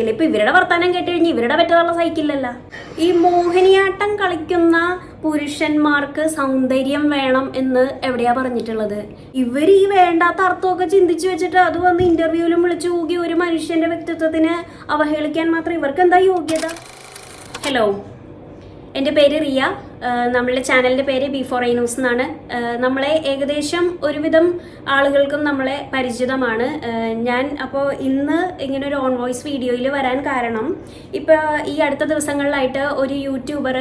ഇപ്പൊ ഇവരുടെ വർത്താനം കേട്ട് കഴിഞ്ഞ് ഇവരുടെ പറ്റാനുള്ള സഹിക്കില്ലല്ല ഈ മോഹിനിയാട്ടം കളിക്കുന്ന പുരുഷന്മാർക്ക് സൗന്ദര്യം വേണം എന്ന് എവിടെയാ പറഞ്ഞിട്ടുള്ളത്? ഇവർ ഈ വേണ്ടാത്ത അർത്ഥമൊക്കെ ചിന്തിച്ചു വെച്ചിട്ട് അത് വന്ന് ഇന്റർവ്യൂവിലും വിളിച്ചു കൂകി ഒരു മനുഷ്യന്റെ വ്യക്തിത്വത്തിന് അവഹേളിക്കാൻ മാത്രം ഇവർക്ക് എന്താ യോഗ്യത? ഹലോ എന്റെ പേര് റിയ. നമ്മളുടെ ചാനലിന്റെ പേര് ബി ഫോർ ഐ ന്യൂസ് എന്നാണ്. നമ്മളെ ഏകദേശം ഒരുവിധം ആളുകൾക്കും നമ്മളെ പരിചിതമാണ്. ഞാൻ അപ്പോൾ ഇന്ന് ഇങ്ങനെ ഒരു ഓൺ വോയിസ് വീഡിയോയിൽ വരാൻ കാരണം ഇപ്പോൾ ഈ അടുത്ത ദിവസങ്ങളിലായിട്ട് ഒരു യൂട്യൂബർ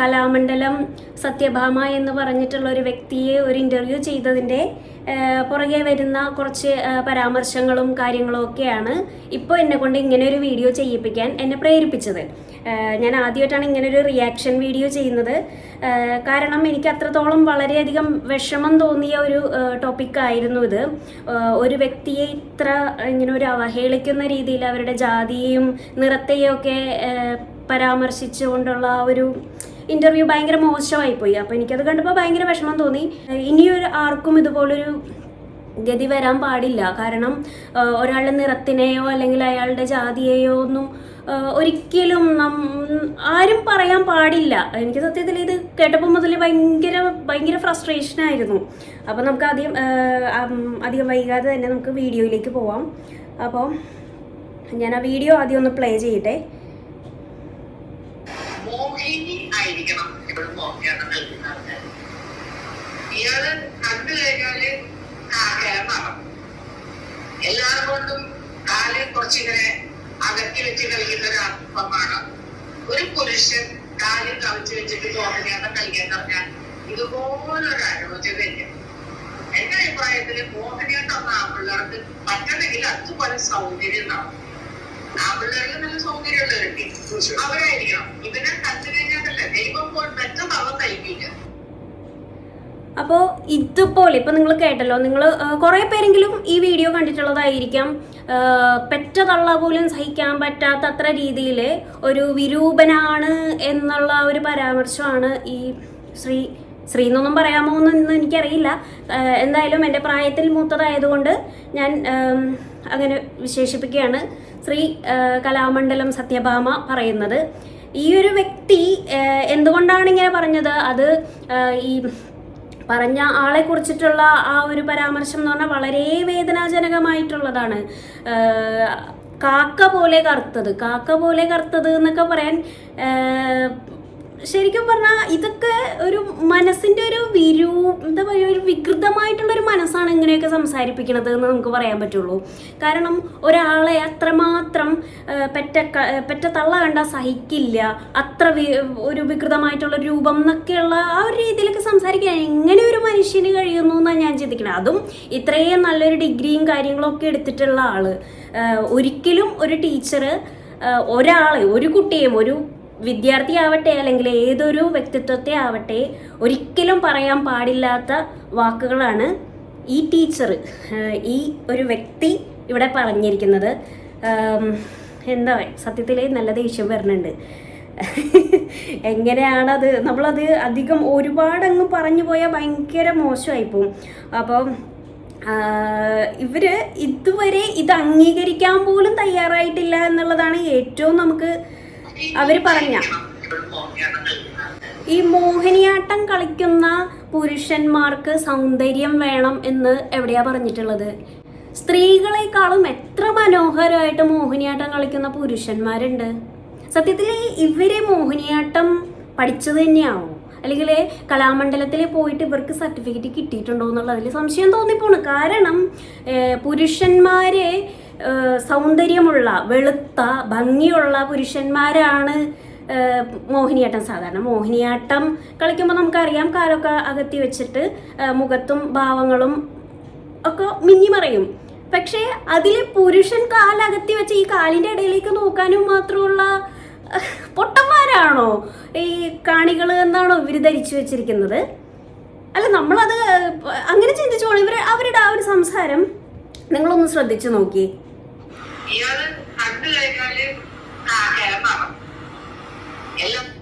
കലാമണ്ഡലം സത്യഭാമ എന്ന് പറഞ്ഞിട്ടുള്ള ഒരു വ്യക്തിയെ ഒരു ഇന്റർവ്യൂ ചെയ്തതിന്റെ പുറകെ വരുന്ന കുറച്ച് പരാമർശങ്ങളും കാര്യങ്ങളും ഒക്കെയാണ് ഇപ്പോൾ എന്നെ കൊണ്ട് ഇങ്ങനെ ഒരു വീഡിയോ ചെയ്യിപ്പിക്കാൻ എന്നെ പ്രേരിപ്പിച്ചത്. ഞാൻ ആദ്യമായിട്ടാണ് ഇങ്ങനെ ഒരു റിയാക്ഷൻ വീഡിയോ ചെയ്യുന്നത്. ആഹ് കാരണം എനിക്ക് അത്രത്തോളം വളരെയധികം വിഷമം തോന്നിയ ഒരു ടോപ്പിക്കായിരുന്നു ഇത്. ഒരു വ്യക്തിയെ ഇത്ര ഇങ്ങനെ ഒരു അവഹേളിക്കുന്ന രീതിയിൽ അവരുടെ ജാതിയെയും നിറത്തെയും ഒക്കെ പരാമർശിച്ചുകൊണ്ടുള്ള ആ ഒരു ഇന്റർവ്യൂ ഭയങ്കര മോശമായി പോയി അപ്പോൾ എനിക്കത് കണ്ടപ്പോൾ ഭയങ്കര വിഷമം തോന്നി. ഇനിയൊരു ആർക്കും ഇതുപോലൊരു ഗതി വരാൻ പാടില്ല. കാരണം ഒരാളുടെ നിറത്തിനെയോ അല്ലെങ്കിൽ അയാളുടെ ജാതിയെയോ ഒന്നും ഒരിക്കലും നം ആരും പറയാൻ പാടില്ല. എനിക്ക് സത്യത്തിൽ ഇത് കേട്ടപ്പോൾ മുതൽ ഭയങ്കര ഭയങ്കര ഫ്രസ്ട്രേഷൻ ആയിരുന്നു. അപ്പോൾ നമുക്ക് ആദ്യം അധികം വൈകാതെ തന്നെ നമുക്ക് വീഡിയോയിലേക്ക് പോവാം. അപ്പോൾ ഞാൻ ആ വീഡിയോ ആദ്യം ഒന്ന് പ്ലേ ചെയ്യട്ടെ. മോഹിനി ആയിരിക്കണം. കുറച്ചിങ്ങനെ അകറ്റി വെച്ച് കളിക്കുന്ന ഒരു അർത്ഥമാണ് ഒരു പുരുഷൻ കാൽ കവിച്ച് വെച്ചിട്ട് തോന്നിയാതെ കളിക്കാൻ പറഞ്ഞാൽ ഇതുപോലൊരു അനുഭവത്തില്ല എന്റെ അഭിപ്രായത്തിൽ മോഹിനിയാട്ടം എന്ന പിള്ളേർക്ക് പറ്റണമെങ്കിൽ അതുപോലെ സൗകര്യം ഉണ്ടാവും പിള്ളേർക്ക് നല്ല സൗന്ദര്യമുള്ളവരുണ്ട്. അവരായിരിക്കണം. ഇവനെ കണ്ടു കഴിഞ്ഞാൽ ദൈവം പോയി പെറ്റ അവർ കഴിക്കില്ല. അപ്പോൾ ഇതുപോലെ ഇപ്പം നിങ്ങൾ കേട്ടല്ലോ നിങ്ങൾ കുറേ പേരെങ്കിലും ഈ വീഡിയോ കണ്ടിട്ടുള്ളതായിരിക്കാം. പെറ്റ തള്ള പോലും സഹിക്കാൻ പറ്റാത്ത അത്ര രീതിയിൽ ഒരു വിരൂപനാണ് എന്നുള്ള ഒരു പരാമർശമാണ് ഈ ശ്രീ ശ്രീ എന്നൊന്നും പറയാമോ എന്നൊന്നും എനിക്കറിയില്ല. എന്തായാലും എന്റെ പ്രായത്തിൽ മൂത്തതായതുകൊണ്ട് ഞാൻ അങ്ങനെ വിശേഷിപ്പിക്കുകയാണ്. ശ്രീ കലാമണ്ഡലം സത്യഭാമ പറയുന്നത്. ഈ ഒരു വ്യക്തി എന്തുകൊണ്ടാണ് ഇങ്ങനെ പറഞ്ഞത്? അത് ഈ പറഞ്ഞ ആളെ കുറിച്ചിട്ടുള്ള ആ ഒരു പരാമർശം എന്ന് പറഞ്ഞാൽ വളരെ വേദനാജനകമായിട്ടുള്ളതാണ്. കാക്ക പോലെ കറുത്തത് കാക്ക പോലെ കറുത്തത് എന്നൊക്കെ പറയാൻ ശരിക്കും പറഞ്ഞാൽ ഇതൊക്കെ ഒരു മനസ്സിന്റെ ഒരു വിരൂ എന്താ പറയുക ഒരു വികൃതമായിട്ടുള്ള ഒരു മനസ്സാണ് ഇങ്ങനെയൊക്കെ സംസാരിപ്പിക്കുന്നത് എന്ന് നമുക്ക് പറയാൻ പറ്റുള്ളൂ. കാരണം ഒരാളെ അത്രമാത്രം പെറ്റ പെറ്റ തള്ള കണ്ട സഹിക്കില്ല. അത്ര ഒരു വികൃതമായിട്ടുള്ള രൂപം എന്നൊക്കെയുള്ള ആ ഒരു രീതിയിലൊക്കെ സംസാരിക്കാൻ എങ്ങനെ ഒരു മനുഷ്യന് കഴിയുന്നു എന്നാണ് ഞാൻ ചിന്തിക്കുന്നത് അതും ഇത്രയും നല്ലൊരു ഡിഗ്രിയും കാര്യങ്ങളൊക്കെ എടുത്തിട്ടുള്ള ആൾ. ഒരിക്കലും ഒരു ടീച്ചർ ഒരാളെ ഒരു കുട്ടിയെയും ഒരു വിദ്യാർത്ഥി ആവട്ടെ അല്ലെങ്കിൽ ഏതൊരു വ്യക്തിത്വത്തെ ആവട്ടെ ഒരിക്കലും പറയാൻ പാടില്ലാത്ത വാക്കുകളാണ് ഈ ടീച്ചർ ഈ ഒരു വ്യക്തി ഇവിടെ പറഞ്ഞിരിക്കുന്നത്. എന്താ സത്യത്തിൽ നല്ല ദേഷ്യം വരുന്നുണ്ട്. എങ്ങനെയാണത്? നമ്മളത് അധികം ഒരുപാട് അങ്ങ് പറഞ്ഞു പോയാൽ ഭയങ്കര മോശമായി പോവും അപ്പോൾ ഇവർ ഇതുവരെ ഇത് അംഗീകരിക്കാൻ പോലും തയ്യാറായിട്ടില്ല എന്നുള്ളതാണ് ഏറ്റവും നമുക്ക് അവർ പറഞ്ഞ. ഈ മോഹിനിയാട്ടം കളിക്കുന്ന പുരുഷന്മാർക്ക് സൗന്ദര്യം വേണം എന്ന് എവിടെയാ പറഞ്ഞിട്ടുള്ളത്? സ്ത്രീകളെക്കാളും എത്ര മനോഹരമായിട്ട് മോഹിനിയാട്ടം കളിക്കുന്ന പുരുഷന്മാരുണ്ട്? സത്യത്തിൽ ഇവരെ മോഹിനിയാട്ടം പഠിച്ചത് തന്നെയാവും അല്ലെങ്കിൽ കലാമണ്ഡലത്തിൽ പോയിട്ട് ഇവർക്ക് സർട്ടിഫിക്കറ്റ് കിട്ടിയിട്ടുണ്ടോ എന്നുള്ളതിൽ സംശയം തോന്നിപ്പോണ്. കാരണം പുരുഷന്മാരെ സൗന്ദര്യമുള്ള വെളുത്ത ഭംഗിയുള്ള പുരുഷന്മാരാണ് മോഹിനിയാട്ടം. സാധാരണ മോഹിനിയാട്ടം കളിക്കുമ്പോൾ നമുക്കറിയാം കാലൊക്കെ അകത്തി വെച്ചിട്ട് മുഖത്തും ഭാവങ്ങളും ഒക്കെ മിന്നിമറയും. പക്ഷേ അതിൽ പുരുഷൻ കാലകത്തി വെച്ച് ഈ കാലിന്റെ ഇടയിലേക്ക് നോക്കാനും മാത്രമുള്ള പൊട്ടന്മാരാണോ ഈ കാണികൾ എന്നാണോ ഇവർ ധരിച്ചു വെച്ചിരിക്കുന്നത്? അല്ല നമ്മളത് അങ്ങനെ ചിന്തിച്ചോളൂ. ഇവർ അവരുടെ ആ ഒരു സംസാരം നിങ്ങളൊന്ന് ശ്രദ്ധിച്ചു നോക്കി. ഇയാൾ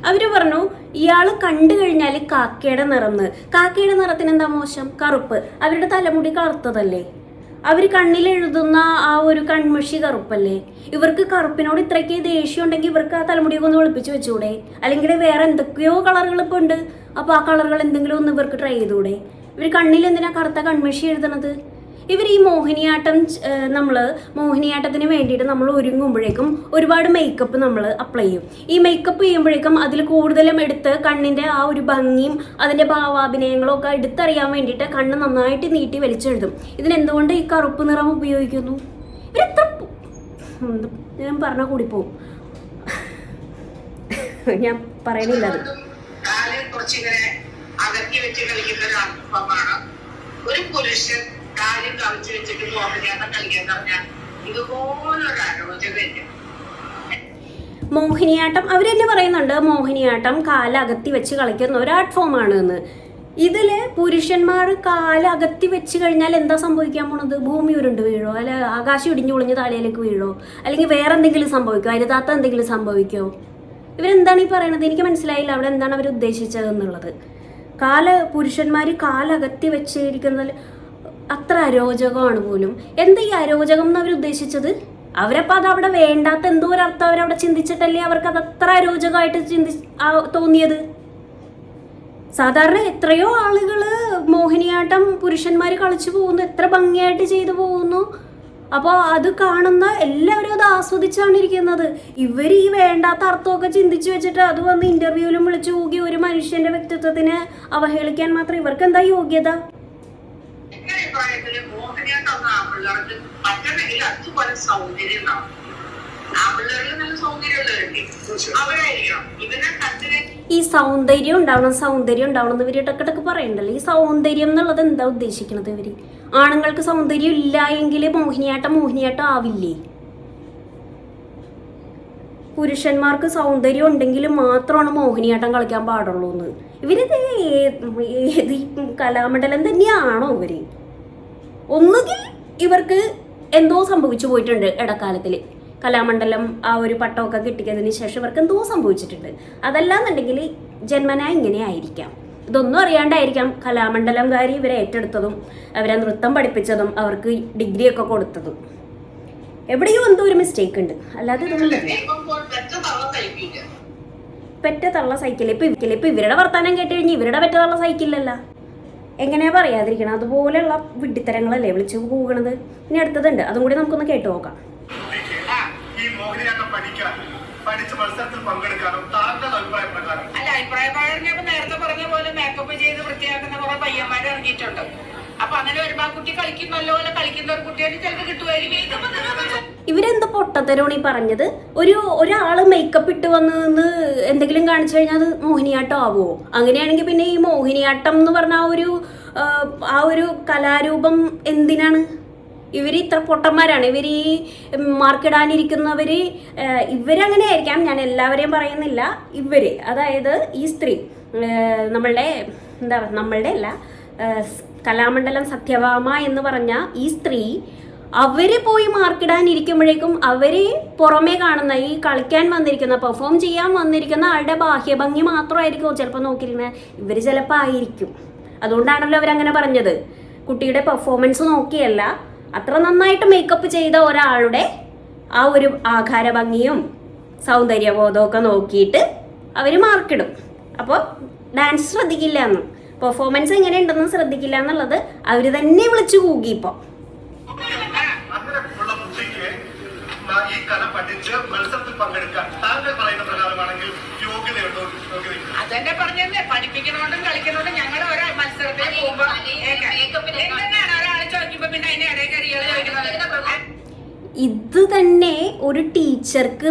അവർ പറഞ്ഞു ഇയാൾ കണ്ടു കഴിഞ്ഞാൽ കാക്കയുടെ നിറന്ന്. കാക്കയുടെ നിറത്തിന് എന്താ മോശം? കറുപ്പ്. അവരുടെ തലമുടി കറുത്തതല്ലേ? അവർ കണ്ണിൽ എഴുതുന്ന ആ ഒരു കൺമഷി കറുപ്പല്ലേ? ഇവർക്ക് കറുപ്പിനോട് ഇത്രയ്ക്ക് ദേഷ്യം ഉണ്ടെങ്കിൽ ഇവർക്ക് ആ തലമുടിയൊക്കെ ഒന്ന് ഒളിപ്പിച്ച് വെച്ചൂടെ? അല്ലെങ്കിൽ വേറെ എന്തൊക്കെയോ കളറുകൾ ഇപ്പോൾ ഉണ്ട്. അപ്പോൾ ആ കളറുകൾ എന്തെങ്കിലും ഒന്ന് ഇവർക്ക് ട്രൈ ചെയ്തൂടെ? ഇവർ കണ്ണിൽ എന്തിനാ കറുത്ത കൺമഷി എഴുതണത്? ഇവർ ഈ മോഹിനിയാട്ടം നമ്മൾ മോഹിനിയാട്ടത്തിന് വേണ്ടിയിട്ട് നമ്മൾ ഒരുങ്ങുമ്പോഴേക്കും ഒരുപാട് മേക്കപ്പ് നമ്മൾ അപ്ലൈ ചെയ്യും. ഈ മേക്കപ്പ് ചെയ്യുമ്പോഴേക്കും അതിൽ കൂടുതലും എടുത്ത് കണ്ണിന്റെ ആ ഒരു ഭംഗിയും അതിന്റെ ഭാവാഭിനയങ്ങളും ഒക്കെ എടുത്തറിയാൻ വേണ്ടിയിട്ട് കണ്ണ് നന്നായിട്ട് നീട്ടി വലിച്ചെഴുതും. ഇതിനെന്തുകൊണ്ട് ഈ കറുപ്പ് നിറം ഉപയോഗിക്കുന്നു? ഇവരെത്ര ഞാൻ പറഞ്ഞ കൂടിപ്പോവും. ഞാൻ പറയണില്ല അത്. ഒരു പുരുഷൻ കാലും കവച്ചു വെച്ചിട്ട് മോഹിനിയാട്ടം കളിക്കാൻ പറഞ്ഞാൽ മോഹിനിയാട്ടം അവരെന്നെ പറയുന്നുണ്ട് മോഹിനിയാട്ടം കാലകത്തി വെച്ച് കളിക്കുന്ന ഒരു ആർട്ട് ഫോമാണ് എന്ന്. ഇതിൽ പുരുഷന്മാർ കാലകത്തി വെച്ച് കഴിഞ്ഞാൽ എന്താ സംഭവിക്കാൻ പോണത്? ഭൂമി ഉരുണ്ട് വീഴോ? അല്ല ആകാശം ഇടിഞ്ഞു ഒളിഞ്ഞ് താളിയിലേക്ക് വീഴോ? അല്ലെങ്കിൽ വേറെ എന്തെങ്കിലും സംഭവിക്കോ? അരുതാത്ത എന്തെങ്കിലും സംഭവിക്കോ? ഇവരെന്താണ് ഈ പറയണത്? എനിക്ക് മനസ്സിലായില്ല. അവിടെ എന്താണ് അവർ ഉദ്ദേശിച്ചത് എന്നുള്ളത് കാല പുരുഷന്മാർ കാലകത്തി വെച്ചിരിക്കുന്നതിൽ അത്ര അരോചകമാണ് പോലും. എന്താ ഈ അരോചകം എന്ന് അവർ ഉദ്ദേശിച്ചത്? അവരപ്പോൾ അത് അവിടെ വേണ്ടാത്ത എന്തോ ഒരു അർത്ഥം അവരവിടെ ചിന്തിച്ചിട്ടല്ലേ അവർക്ക് അത് അത്ര അരോചകമായിട്ട് ചിന്തി തോന്നിയത്? സാധാരണ എത്രയോ ആളുകൾ മോഹിനിയാട്ടം പുരുഷന്മാർ കളിച്ചു പോകുന്നു എത്ര ഭംഗിയായിട്ട് ചെയ്തു പോകുന്നു. അപ്പോൾ അത് കാണുന്ന എല്ലാവരും അത് ആസ്വദിച്ചാണ് ഇരിക്കുന്നത്. ഇവർ ഈ വേണ്ടാത്ത അർത്ഥമൊക്കെ ചിന്തിച്ചു വെച്ചിട്ട് അത് വന്ന് ഇന്റർവ്യൂവിലും വിളിച്ചു പോകി ഒരു മനുഷ്യന്റെ വ്യക്തിത്വത്തിനെ അവഹേളിക്കാൻ മാത്രം ഇവർക്ക് എന്താ യോഗ്യത എന്റെ അഭിപ്രായത്തിൽ മോഹിനിയാട്ടം പറ്റണമെങ്കിൽ അതുപോലെ സൗന്ദര്യം ഉണ്ടാവും ആമ്പിള്ളേരിൽ നല്ല സൗന്ദര്യമുള്ളവരുണ്ട് അവരായിരിക്കണം. ഇവനെ കണ്ടിന് ഈ സൗന്ദര്യം ഉണ്ടാവണം സൗന്ദര്യം ഉണ്ടാവണം എന്ന് ഇവർ ഇടക്കിടക്ക് പറയണ്ടല്ലോ. ഈ സൗന്ദര്യം എന്നുള്ളത് എന്താ ഉദ്ദേശിക്കുന്നത് ഇവർ? ആണുങ്ങൾക്ക് സൗന്ദര്യം ഇല്ല എങ്കിൽ മോഹിനിയാട്ടം മോഹിനിയാട്ടം ആവില്ലേ? പുരുഷന്മാർക്ക് സൗന്ദര്യം ഉണ്ടെങ്കിൽ മാത്രമാണ് മോഹിനിയാട്ടം കളിക്കാൻ പാടുള്ളൂ എന്ന്. ഇവരിത് ഏത് കലാമണ്ഡലം തന്നെയാണോ ഇവർ? ഒന്നുകിൽ ഇവർക്ക് എന്തോ സംഭവിച്ചു പോയിട്ടുണ്ട് ഇടക്കാലത്തിൽ കലാമണ്ഡലം ആ ഒരു പട്ടമൊക്കെ കിട്ടിയതിന് ശേഷം ഇവർക്ക് എന്തോ സംഭവിച്ചിട്ടുണ്ട്. അതല്ലാന്നുണ്ടെങ്കിൽ ജന്മന ഇങ്ങനെ ആയിരിക്കാം. ഇതൊന്നും അറിയാണ്ടായിരിക്കാം. കലാമണ്ഡലംകാരി ഇവരെ ഏറ്റെടുത്തതും അവരെ നൃത്തം പഠിപ്പിച്ചതും അവർക്ക് ഡിഗ്രിയൊക്കെ കൊടുത്തതും. എവിടെയോ എന്തോ ഒരു മിസ്റ്റേക്ക് ഉണ്ട്. അല്ലാതെ ഇതൊന്നും പെറ്റ തള്ള സൈക്കിൾ ഇപ്പൊ ഇപ്പൊ ഇവരുടെ വർത്താനം കേട്ട് കഴിഞ്ഞ് ഇവരുടെ പെറ്റ തള്ള സൈക്കിളല്ല എങ്ങനെയാ പറയാതിരിക്കണം? അതുപോലെയുള്ള വിഡ്ഢിത്തരങ്ങളല്ലേ വിളിച്ചു പോകണത്? ഇനി അടുത്തതുണ്ട്. അതും കൂടി നമുക്കൊന്ന് കേട്ടു നോക്കാം. ആ ഈ മോഹിനിയാട്ടം പഠിക്കാൻ പഠിച്ച് മത്സരത്തിൽ പങ്കെടുക്കാനും താങ്കളുടെ അഭിപ്രായ പ്രകാരം. അല്ല അഭിപ്രായ നേരത്തെ പറഞ്ഞ പോലെ മേക്കപ്പ് ചെയ്ത് വൃത്തിയാക്കുന്ന കുറെ പയ്യന്മാരെ ഇറങ്ങിയിട്ടുണ്ട്. അപ്പൊ അങ്ങനെ വരുമ്പോ ആ കുട്ടി കളിക്കും നല്ലപോലെ കളിക്കുന്ന ഒരു കുട്ടിയായിട്ട് ചിലപ്പോൾ കിട്ടുമായിരിക്കും. ഇവരെന്ത് പൊട്ടത്തരോണി പറഞ്ഞത്? ഒരു ഒരാൾ മേക്കപ്പ് ഇട്ട് വന്ന് നിന്ന് എന്തെങ്കിലും കാണിച്ചു കഴിഞ്ഞാൽ അത് മോഹിനിയാട്ടം ആവുമോ അങ്ങനെയാണെങ്കിൽ പിന്നെ ഈ മോഹിനിയാട്ടം എന്ന് പറഞ്ഞ ആ ഒരു ആ, ഒരു കലാരൂപം എന്തിനാണ്? ഇവർ ഇത്ര പൊട്ടന്മാരാണ്. ഇവർ ഈ മാർക്കിടാനിരിക്കുന്നവർ ഇവരങ്ങനെ ആയിരിക്കാം ഞാൻ എല്ലാവരെയും പറയുന്നില്ല. ഇവർ അതായത് ഈ സ്ത്രീ നമ്മളുടെ എന്താ നമ്മളുടെ അല്ല കലാമണ്ഡലം സത്യഭാമ എന്ന് പറഞ്ഞ ഈ സ്ത്രീ അവർ പോയി മാർക്കിടാനിരിക്കുമ്പോഴേക്കും അവർ പുറമേ കാണുന്ന ഈ കളിക്കാൻ വന്നിരിക്കുന്ന പെർഫോം ചെയ്യാൻ വന്നിരിക്കുന്ന ആളുടെ ബാഹ്യഭംഗി മാത്രമായിരിക്കും ചിലപ്പോൾ നോക്കിയിരിക്കുന്നത് ഇവർ ചിലപ്പോൾ ആയിരിക്കും. അതുകൊണ്ടാണല്ലോ അവരങ്ങനെ പറഞ്ഞത്. കുട്ടിയുടെ പെർഫോമൻസ് നോക്കിയല്ല അത്ര നന്നായിട്ട് മേക്കപ്പ് ചെയ്ത ഒരാളുടെ ആ ഒരു ആകാര ഭംഗിയും സൗന്ദര്യബോധവും ഒക്കെ നോക്കിയിട്ട് അവർ മാർക്കിടും. അപ്പോൾ ഡാൻസ് ശ്രദ്ധിക്കില്ല എന്ന്. പെർഫോമൻസ് എങ്ങനെ ഉണ്ടെന്ന് ശ്രദ്ധിക്കില്ല എന്നുള്ളത് അവർ തന്നെ വിളിച്ചു കൂകി ഇപ്പോൾ മ- ഈ കല പഠിച്ച് മത്സരത്തിൽ പങ്കെടുക്കാൻ താങ്കൾ പറയുന്ന പ്രകാരമാണെങ്കിൽ യോഗ്യതയുണ്ടോ യോഗ്യതയില്ല അതെന്നെ പറഞ്ഞല്ലേ പഠിപ്പിക്കണോണ്ടും കളിക്കണോണ്ടും ഞങ്ങൾ ഒരാൾ മത്സരത്തിൽ പോകുമ്പോ എന്താണ് ഒരാൾ ചോദിക്കുമ്പോ പിന്നെ അതിന്റെ ഇടയിൽ ഇയാൾ ചോദിക്കുന്നത്? ഇത് തന്നെ ഒരു ടീച്ചർക്ക്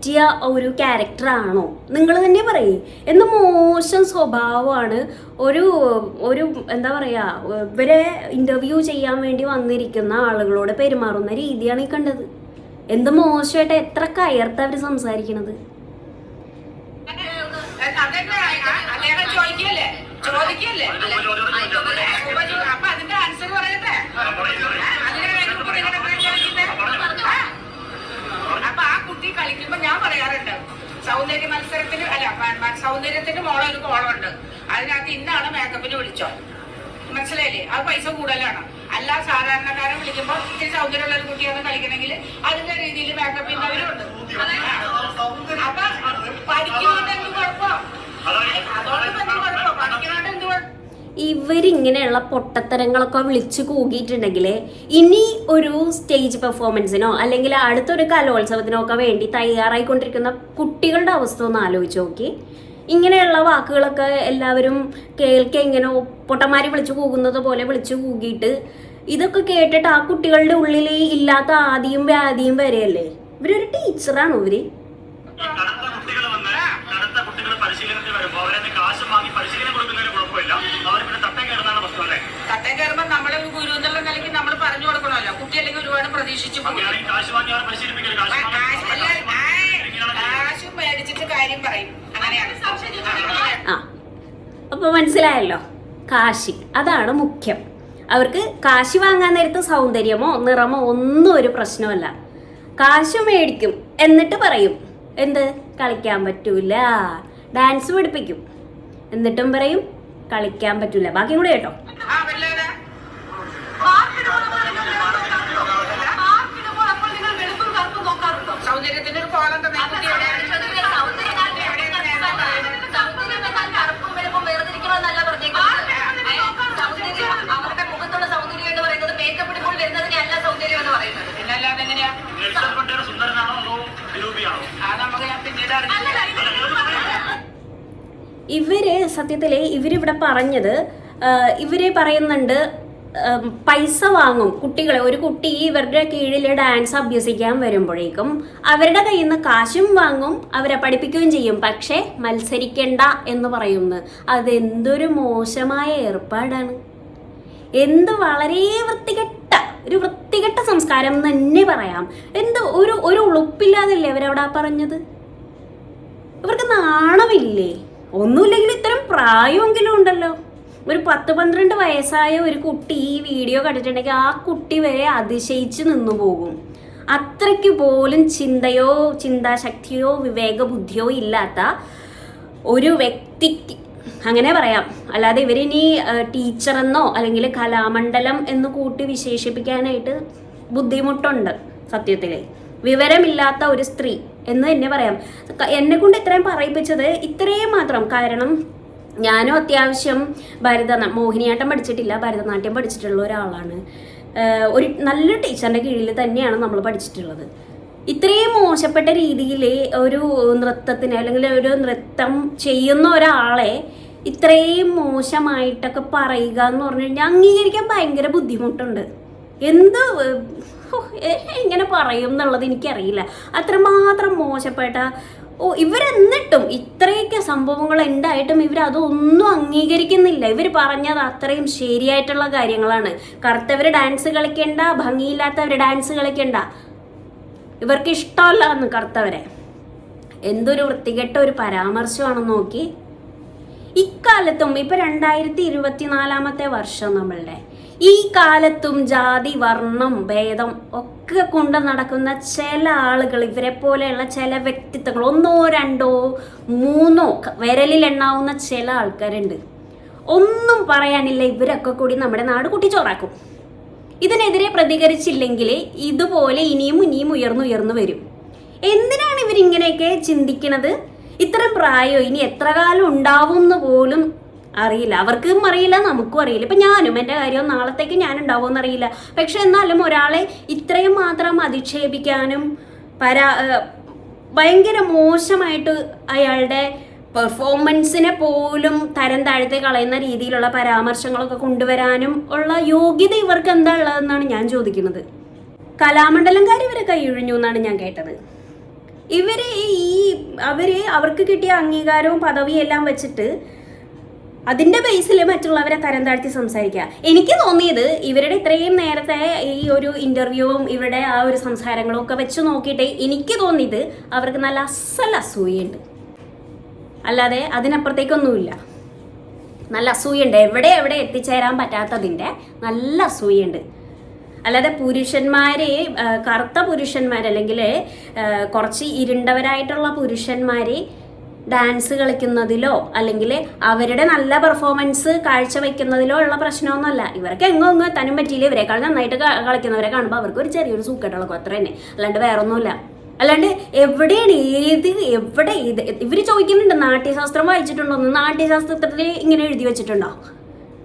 പറ്റിയ ഒരു ക്യാരക്ടറാണോ നിങ്ങൾ തന്നെ പറയേ. എന്ത് മോശം സ്വഭാവമാണ് ഒരു ഒരു എന്താ പറയുക ഇവരെ ഇന്റർവ്യൂ ചെയ്യാൻ വേണ്ടി വന്നിരിക്കുന്ന ആളുകളോട് പെരുമാറുന്ന രീതിയാണ് ഈ കണ്ടത്. എന്ത് മോശമായിട്ട് എത്ര കയർത്ത് അവർ സംസാരിക്കണത്? ചോദിക്കല്ലേ? അപ്പൊ അതിന്റെ ആൻസർ പറയട്ടെ? കുട്ടി കളിക്കുമ്പോ ഞാൻ പറയാറുണ്ട് സൗന്ദര്യ മത്സരത്തിന് അല്ല സൗന്ദര്യത്തിന്റെ മോളെ ഒരു കോളമുണ്ട് അതിനകത്ത് ഇന്നാണ് മേക്കപ്പിന് വിളിച്ചോ. മനസ്സിലായില്ലേ? അത് പൈസ കൂടുതലാണ്. അല്ല സാധാരണക്കാരെ വിളിക്കുമ്പോ ഇത്തിരി സൗന്ദര്യമുള്ള ഒരു കുട്ടിയാണ് കളിക്കണമെങ്കിൽ അതിന്റെ രീതിയിൽ മേക്കപ്പ് ചെയ്യുന്നവരുണ്ട്. അപ്പൊ പഠിക്കുന്നോണ്ട് എന്ത് കുഴപ്പം അതുകൊണ്ട് ഇപ്പൊ എന്ത് കുഴപ്പം പഠിക്കുന്നോണ്ട് എന്ത് കുഴപ്പം ഇവരിങ്ങനെയുള്ള പൊട്ടത്തരങ്ങളൊക്കെ വിളിച്ചു കൂകിയിട്ടുണ്ടെങ്കിൽ ഇനി ഒരു സ്റ്റേജ് പെർഫോമൻസിനോ അല്ലെങ്കിൽ അടുത്തൊരു കലോത്സവത്തിനോ ഒക്കെ വേണ്ടി തയ്യാറായിക്കൊണ്ടിരിക്കുന്ന കുട്ടികളുടെ അവസ്ഥ ഒന്ന് ആലോചിച്ച് നോക്കി. ഇങ്ങനെയുള്ള വാക്കുകളൊക്കെ എല്ലാവരും കേൾക്ക ഇങ്ങനെ പൊട്ടന്മാരെ വിളിച്ചു കൂകുന്നത് പോലെ വിളിച്ചു കൂകിയിട്ട് ഇതൊക്കെ കേട്ടിട്ട് ആ കുട്ടികളുടെ ഉള്ളിൽ ഇല്ലാത്ത ആദിയും വ്യാധിയും വരെയല്ലേ? ഇവരൊരു ടീച്ചറാണോ ഇവർ ഈ കടുത്ത കുട്ടികൾ വന്ന് കടുത്ത കുട്ടികൾ പരിശീലനത്തിൽ വരുമ്പോൾ അവരെ കാശ് വാങ്ങി പരിശീലനം കൊടുക്കുന്നതിന് കുഴപ്പമില്ല അവർ പിന്നെ തട്ടം കയറുന്നതാണ് പ്രശ്നം അല്ലേ തട്ടം കയറുമ്പോൾ നമ്മളെ ഒരു ഗുരു എന്നുള്ള നിലയ്ക്ക് നമ്മൾ പറഞ്ഞു കൊടുക്കണമല്ലോ കുട്ടി അല്ലെങ്കിൽ ഒരുപാട് പ്രതീക്ഷിച്ചു പോകും അങ്ങനെയാണെങ്കിൽ കാശ് വാങ്ങി അവരെ പരിശീലിപ്പിക്കൽ കാശ് ആ, കാശ് അല്ല, വാങ്ങി കാശ് മേടിച്ചിട്ട് കാര്യം പറയും. അങ്ങനെയാണ്. ആ അപ്പോൾ മനസ്സിലായല്ലോ? കാശി അതാണ് മുഖ്യം. അവർക്ക് കാശി വാങ്ങാൻ നേരത്ത് സൗന്ദര്യമോ നിറമോ ഒന്നും ഒരു പ്രശ്നമല്ല കാശ് മേടിക്കും എന്നിട്ട് പറയും. എന്ത്? കളിക്കാൻ പറ്റൂല. ഡാൻസ് പഠിപ്പിക്കും. എന്നിട്ടും പറയും കളിക്കാൻ പറ്റൂല. ബാക്കി കൂടെ കേട്ടോ ആ വല്ലാതെ സൗന്ദര്യത്തിന്റെ ഒരു കോലം തന്നെ കുട്ടി എവിടെയാണ് അവരുടെ മുഖത്തുള്ള സൗന്ദര്യം എന്ന് പറയുന്നത് മേക്കപ്പ് ഇടുമ്പോൾ വരുന്നതിനെയല്ല സൗന്ദര്യം എന്ന് പറയുന്നത് പിന്നല്ലാതെ എങ്ങനെയാ നെൽസൺ മണ്ടേല സുന്ദരനാണോ അതോ വിരൂപിയാണോ ആ നമുക്ക് ഞാൻ പിന്നീട് അറിയില്ല ഇവർ സത്യത്തിലെ ഇവരിവിടെ പറഞ്ഞത് ആ, ഇവർ പറയുന്നുണ്ട് പൈസ വാങ്ങും കുട്ടികളെ. ഒരു കുട്ടി ഇവരുടെ കീഴിൽ ഡാൻസ് അഭ്യസിക്കാൻ വരുമ്പോഴേക്കും അവരുടെ കയ്യിൽ നിന്ന് കാശും വാങ്ങും അവരെ പഠിപ്പിക്കുകയും ചെയ്യും. പക്ഷേ മത്സരിക്കണ്ട എന്ന് പറയുന്നു. അതെന്തൊരു മോശമായ ഏർപ്പാടാണ്. എന്ത് വളരെ വൃത്തികെട്ട ഒരു വൃത്തികെട്ട സംസ്കാരം തന്നെ പറയാം. എന്ത് ഒരു ഒരു ഉളുപ്പില്ലാതല്ലേ അവരവിടെ പറഞ്ഞത്? ഇവർക്ക് നാണമില്ലേ? ഒന്നുമില്ലെങ്കിൽ ഇത്തരം പ്രായമെങ്കിലും ഉണ്ടല്ലോ. ഒരു പത്ത് പന്ത്രണ്ട് വയസ്സായ ഒരു കുട്ടി ഈ വീഡിയോ കണ്ടിട്ടുണ്ടെങ്കിൽ ആ കുട്ടി വരെ അതിശയിച്ച് നിന്നു പോകും. അത്രയ്ക്ക് പോലും ചിന്തയോ ചിന്താശക്തിയോ വിവേക ബുദ്ധിയോ ഇല്ലാത്ത ഒരു വ്യക്തിക്ക് അങ്ങനെ പറയാം. അല്ലാതെ ഇവരിനി ടീച്ചറെന്നോ അല്ലെങ്കിൽ കലാമണ്ഡലം എന്ന് കൂട്ടി വിശേഷിപ്പിക്കാനായിട്ട് ബുദ്ധിമുട്ടുണ്ട് സത്യത്തിൽ വിവരമില്ലാത്ത ഒരു സ്ത്രീ എന്ന് തന്നെ പറയാം. എന്നെ കൊണ്ട് ഇത്രയും പറയിപ്പിച്ചത് ഇത്രയും മാത്രം. കാരണം ഞാനും അത്യാവശ്യം ഭരതനാ മോഹിനിയാട്ടം പഠിച്ചിട്ടില്ല. ഭരതനാട്യം പഠിച്ചിട്ടുള്ള ഒരാളാണ്. ഒരു നല്ല ടീച്ചറിന്റെ കീഴിൽ തന്നെയാണ് നമ്മൾ പഠിച്ചിട്ടുള്ളത്. ഇത്രയും മോശപ്പെട്ട രീതിയിൽ ഒരു നൃത്തത്തിന് അല്ലെങ്കിൽ ഒരു നൃത്തം ചെയ്യുന്ന ഒരാളെ ഇത്രയും മോശമായിട്ടൊക്കെ പറയുക എന്ന് പറഞ്ഞു കഴിഞ്ഞാൽ അംഗീകരിക്കാൻ ഭയങ്കര ബുദ്ധിമുട്ടുണ്ട്. എന്ത് എങ്ങനെ പറയും എന്നുള്ളത് എനിക്കറിയില്ല. അത്രമാത്രം മോശപ്പെട്ട ഓ ഇവരെന്നിട്ടും ഇത്രയൊക്കെ സംഭവങ്ങൾ ഉണ്ടായിട്ടും ഇവർ അതൊന്നും അംഗീകരിക്കുന്നില്ല. ഇവർ പറഞ്ഞത് അത്രയും ശരിയായിട്ടുള്ള കാര്യങ്ങളാണ്. കറുത്തവർ ഡാൻസ് കളിക്കണ്ട ഭംഗിയില്ലാത്തവർ ഡാൻസ് കളിക്കണ്ട. ഇവർക്ക് ഇഷ്ടമല്ല എന്ന് കറുത്തവരെ. എന്തൊരു വൃത്തികെട്ട ഒരു പരാമർശമാണെന്ന് നോക്കി. ഇക്കാലത്തും ഇപ്പൊ രണ്ടായിരത്തി ഇരുപത്തിനാലാമത്തെ വർഷം നമ്മളുടെ. ഈ കാലത്തും ജാതി വർണം ഭേദം ഒക്കെ കൊണ്ട് നടക്കുന്ന ചില ആളുകൾ ഇവരെ പോലെയുള്ള ചില വ്യക്തിത്വങ്ങൾ ഒന്നോ രണ്ടോ മൂന്നോ വിരലിൽ എണ്ണാവുന്ന ചില ആൾക്കാരുണ്ട്. ഒന്നും പറയാനില്ല ഇവരൊക്കെ കൂടി നമ്മുടെ നാട് കുട്ടിച്ചോറാക്കും. ഇതിനെതിരെ പ്രതികരിച്ചില്ലെങ്കിൽ ഇതുപോലെ ഇനിയും ഇനിയും ഉയർന്നു ഉയർന്നു വരും. എന്തിനാണ് ഇവരിങ്ങനെയൊക്കെ ചിന്തിക്കുന്നത് ഇത്രയും പ്രായോ ഇനി എത്ര കാലം ഉണ്ടാവും എന്ന് പോലും അറിയില്ല. അവർക്കും അറിയില്ല നമുക്കും അറിയില്ല. ഇപ്പൊ ഞാനും എന്റെ കാര്യം നാളത്തേക്ക് ഞാൻ ഉണ്ടാവുമെന്ന് അറിയില്ല പക്ഷെ എന്നാലും ഒരാളെ ഇത്രയും മാത്രം അധിക്ഷേപിക്കാനും പരാ ഭയങ്കര മോശമായിട്ട് അയാളുടെ പെർഫോമൻസിനെ പോലും തരം താഴ്ത്തി കളയുന്ന രീതിയിലുള്ള പരാമർശങ്ങളൊക്കെ കൊണ്ടുവരാനും ഉള്ള യോഗ്യത ഇവർക്ക് എന്താ ഉള്ളതെന്നാണ് ഞാൻ ചോദിക്കുന്നത്. കലാമണ്ഡലംകാർ ഇവരെ കൈയൊഴിഞ്ഞു എന്നാണ് ഞാൻ കേട്ടത്. ഇവരെ ഈ അവർ അവർക്ക് കിട്ടിയ അംഗീകാരവും പദവിയും എല്ലാം വെച്ചിട്ട് അതിന്റെ ബേസിൽ മറ്റുള്ളവരെ തരം താഴ്ത്തി സംസാരിക്കുക. എനിക്ക് തോന്നിയത് ഇവരുടെ ഇത്രയും നേരത്തെ ഈ ഒരു ഇന്റർവ്യൂവും ഇവരുടെ ആ ഒരു സംസാരങ്ങളും ഒക്കെ വെച്ച് നോക്കിയിട്ട് എനിക്ക് തോന്നിയത് അവർക്ക് നല്ല അസൽ അസൂയുണ്ട്. അല്ലാതെ അതിനപ്പുറത്തേക്കൊന്നുമില്ല. നല്ല അസൂയുണ്ട്. എവിടെ എവിടെ എത്തിച്ചേരാൻ പറ്റാത്തതിന്റെ നല്ല അസൂയുണ്ട്. അല്ലാതെ പുരുഷന്മാരെ കറുത്ത പുരുഷന്മാർ അല്ലെങ്കിൽ കുറച്ച് ഇരുണ്ടവരായിട്ടുള്ള പുരുഷന്മാരെ ഡാൻസ് കളിക്കുന്നതിലോ അല്ലെങ്കിൽ അവരുടെ നല്ല പെർഫോമൻസ് കാഴ്ചവെക്കുന്നതിലോ ഉള്ള പ്രശ്നമൊന്നുമല്ല. ഇവർക്ക് എങ്ങോ എങ്ങോ എത്താനും പറ്റിയില്ല. ഇവരെക്കാൾ നന്നായിട്ട് കളിക്കുന്നവരെ കാണുമ്പോൾ അവർക്ക് ഒരു ചെറിയൊരു സൂക്കേട്ടുള്ള അത്ര തന്നെ. അല്ലാണ്ട് വേറെ ഒന്നുമില്ല അല്ലാണ്ട് എവിടെയാണ് ഏത് എവിടെ ഇത്? ഇവർ ചോദിക്കുന്നുണ്ട് നാട്യശാസ്ത്രം വായിച്ചിട്ടുണ്ടോ നാട്യശാസ്ത്രത്തിൽ ഇങ്ങനെ എഴുതി വെച്ചിട്ടുണ്ടോ?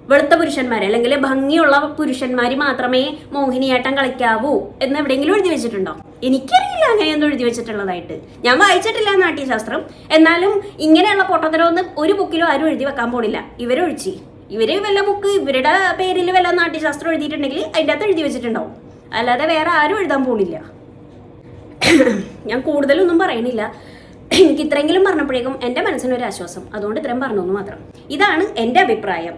വെളുത്ത പുരുഷന്മാരെ അല്ലെങ്കിൽ ഭംഗിയുള്ള പുരുഷന്മാർ മാത്രമേ മോഹിനിയാട്ടം കളിക്കാവൂ എന്ന് എവിടെയെങ്കിലും എഴുതി വെച്ചിട്ടുണ്ടോ? എനിക്കറിയില്ല അങ്ങനെയൊന്നും എഴുതി വെച്ചിട്ടുള്ളതായിട്ട്. ഞാൻ വായിച്ചിട്ടില്ല നാട്യശാസ്ത്രം. എന്നാലും ഇങ്ങനെയുള്ള പൊട്ടത്തരമൊന്നും ഒരു ബുക്കിലും ആരും എഴുതി വെക്കാൻ പോണില്ല. ഇവരൊഴിച്ച്. ഇവർ വല്ല ബുക്ക് ഇവരുടെ പേരിൽ വല്ല നാട്യശാസ്ത്രം എഴുതിയിട്ടുണ്ടെങ്കിൽ അതിന്റെ അകത്ത് എഴുതി വെച്ചിട്ടുണ്ടാവും. അല്ലാതെ വേറെ ആരും എഴുതാൻ പോണില്ല. ഞാൻ കൂടുതലൊന്നും പറയണില്ല. എനിക്ക് ഇത്രയെങ്കിലും പറഞ്ഞപ്പോഴേക്കും എന്റെ മനസ്സിനൊരു ആശ്വാസം അതുകൊണ്ട് ഇത്രയും പറഞ്ഞു എന്ന് മാത്രം. ഇതാണ് എന്റെ അഭിപ്രായം.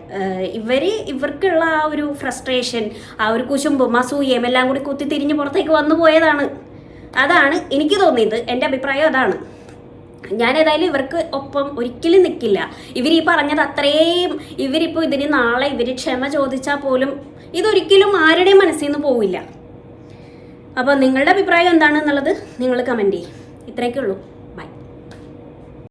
ഇവർ ഇവർക്കുള്ള ആ ഒരു ഫ്രസ്ട്രേഷൻ ആ ഒരു കുശുമ്പും അസൂയയും എല്ലാം കൂടി കുത്തി തിരിഞ്ഞ് പുറത്തേക്ക് വന്നു പോയതാണ്. അതാണ് എനിക്ക് തോന്നിയത്. എന്റെ അഭിപ്രായം അതാണ്. ഞാൻ ഏതായാലും ഇവർക്ക് ഒപ്പം ഒരിക്കലും നിൽക്കില്ല ഇവർ ഈ പറഞ്ഞത് അത്രയും ഇവരിപ്പോൾ ഇതിന് നാളെ ഇവർ ക്ഷമ ചോദിച്ചാൽ പോലും ഇതൊരിക്കലും ആരുടെയും മനസ്സിൽ നിന്ന് പോവില്ല. അപ്പോൾ നിങ്ങളുടെ അഭിപ്രായം എന്താണെന്നുള്ളത് നിങ്ങൾ കമന്റ് ചെയ്യും. ഇത്രയൊക്കെ ഉള്ളൂ